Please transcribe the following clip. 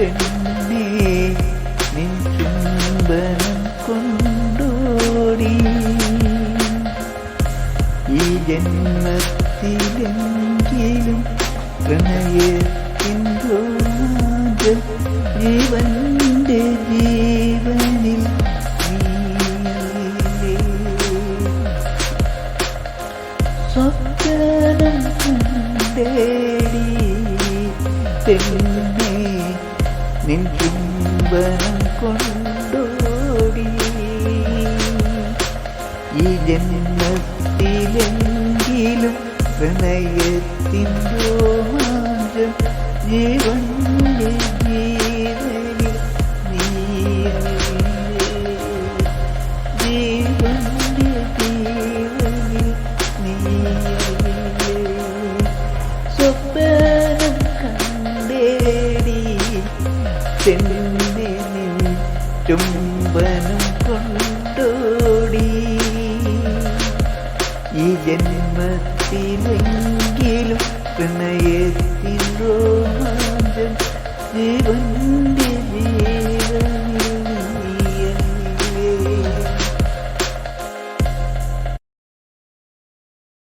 പെണ്ണേ നിൻ ചുംബനം കൊണ്ടോടി. ഈ ജന്മത്തിലെങ്കിലും പ്രണയത്തിന്റെ ജീവന്റെ ജീവനിൽ സ്വപ്നം തേടി തെളിഞ്ഞ നിൻ ചുംബനം കൊണ്ടോടി ഈ ജന്മത്തിലെങ്കിലും പ്രണയത്തിൻ രോമാഞ്ചം ജീവന്റെ തെന്നെ നിൻ ചുംബനം കൊണ്ടോടി. ഈ ജന്മത്തിലെങ്കിലും പ്രണയത്തിൻ രോമാഞ്ചം ജീവന്റെ